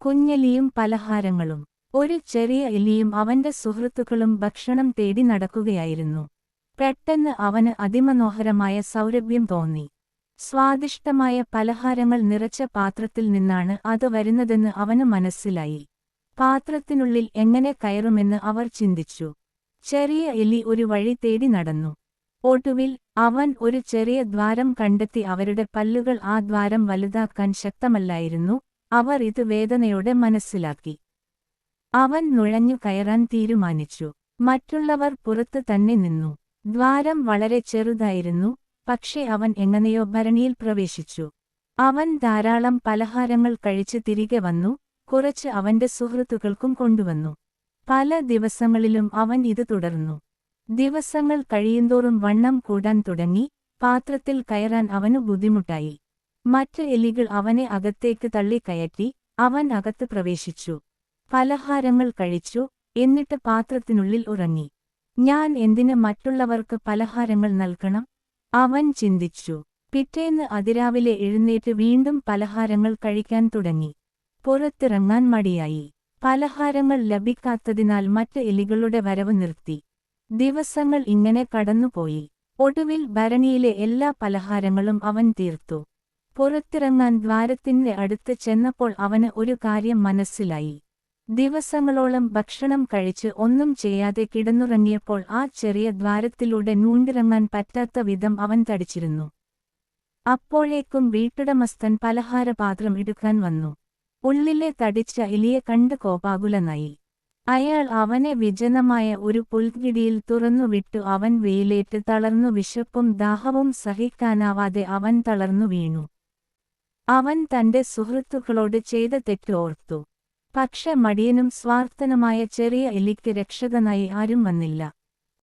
കുഞ്ഞെലിയും പലഹാരങ്ങളും. ഒരു ചെറിയ എലിയും അവന്റെ സുഹൃത്തുക്കളും ഭക്ഷണം തേടി നടക്കുകയായിരുന്നു. പെട്ടെന്ന് അവന് അതിമനോഹരമായ സൗരഭ്യം തോന്നി. സ്വാദിഷ്ടമായ പലഹാരങ്ങൾ നിറച്ച പാത്രത്തിൽ നിന്നാണ് അത് വരുന്നതെന്ന് അവന് മനസ്സിലായി. പാത്രത്തിനുള്ളിൽ എങ്ങനെ കയറുമെന്ന് അവർ ചിന്തിച്ചു. ചെറിയ എലി ഒരു വഴി തേടി നടന്നു. ഒടുവിൽ അവൻ ഒരു ചെറിയ ദ്വാരം കണ്ടെത്തി അവരുടെ പല്ലുകൾ ആ ദ്വാരം വലുതാക്കാൻ ശക്തമല്ലായിരുന്നു. അവർ ഇത് വേദനയോടെ മനസ്സിലാക്കി. അവൻ നുഴഞ്ഞു കയറാൻ തീരുമാനിച്ചു. മറ്റുള്ളവർ പുറത്ത് തന്നെ നിന്നു. ദ്വാരം വളരെ ചെറുതായിരുന്നു പക്ഷേ അവൻ എങ്ങനെയോ ഭരണിയിൽ പ്രവേശിച്ചു. അവൻ ധാരാളം പലഹാരങ്ങൾ കഴിച്ച് തിരികെ വന്നു കുറച്ച് അവന്റെ സുഹൃത്തുക്കൾക്കും കൊണ്ടുവന്നു. പല ദിവസങ്ങളിലും അവൻ ഇത് തുടർന്നു. ദിവസങ്ങൾ കഴിയുന്തോറും വണ്ണം കൂടാൻ തുടങ്ങി പാത്രത്തിൽ കയറാൻ അവനു ബുദ്ധിമുട്ടായി. മറ്റ് എലികൾ അവനെ അകത്തേക്ക് തള്ളിക്കയറ്റി അവൻ അകത്ത് പ്രവേശിച്ചു. പലഹാരങ്ങൾ കഴിച്ചു എന്നിട്ട് പാത്രത്തിനുള്ളിൽ ഉറങ്ങി. ഞാൻ എന്തിന് മറ്റുള്ളവർക്ക് പലഹാരങ്ങൾ നൽകണം? അവൻ ചിന്തിച്ചു. പിറ്റേന്ന് അതിരാവിലെ എഴുന്നേറ്റ് വീണ്ടും പലഹാരങ്ങൾ കഴിക്കാൻ തുടങ്ങി. പുറത്തിറങ്ങാൻ മടിയായി. പലഹാരങ്ങൾ ലഭിക്കാത്തതിനാൽ മറ്റ് എലികളുടെ വരവ് നിർത്തി. ദിവസങ്ങൾ ഇങ്ങനെ കടന്നുപോയി. ഒടുവിൽ ഭരണിയിലെ എല്ലാ പലഹാരങ്ങളും അവൻ തീർത്തു. പുറത്തിറങ്ങാൻ ദ്വാരത്തിന്റെ അടുത്ത് ചെന്നപ്പോൾ അവന് ഒരു കാര്യം മനസ്സിലായി. ദിവസങ്ങളോളം ഭക്ഷണം കഴിച്ച് ഒന്നും ചെയ്യാതെ കിടന്നുറങ്ങിയപ്പോൾ ആ ചെറിയ ദ്വാരത്തിലൂടെ നൂണ്ടിറങ്ങാൻ പറ്റാത്ത വിധം അവൻ തടിച്ചിരുന്നു. അപ്പോഴേക്കും വീട്ടുടമസ്ഥൻ പലഹാരപാത്രം എടുക്കാൻ വന്നു. ഉള്ളിലെ തടിച്ച എലിയെ കണ്ട് കോപാകുലനായി. അയാൾ അവനെ വിജനമായ ഒരു പുൽകിടിയിൽ തുറന്നുവിട്ടു അവൻ വെയിലേറ്റ് തളർന്നു വിശപ്പും ദാഹവും സഹിക്കാനാവാതെ അവൻ തളർന്നു വീണു. അവൻ തന്റെ സുഹൃത്തുക്കളോട് ചെയ്ത തെറ്റ് ഓർത്തു. പക്ഷെ മടിയനും സ്വാർത്ഥനുമായ ചെറിയ എലിക്ക് രക്ഷകനായി ആരും വന്നില്ല.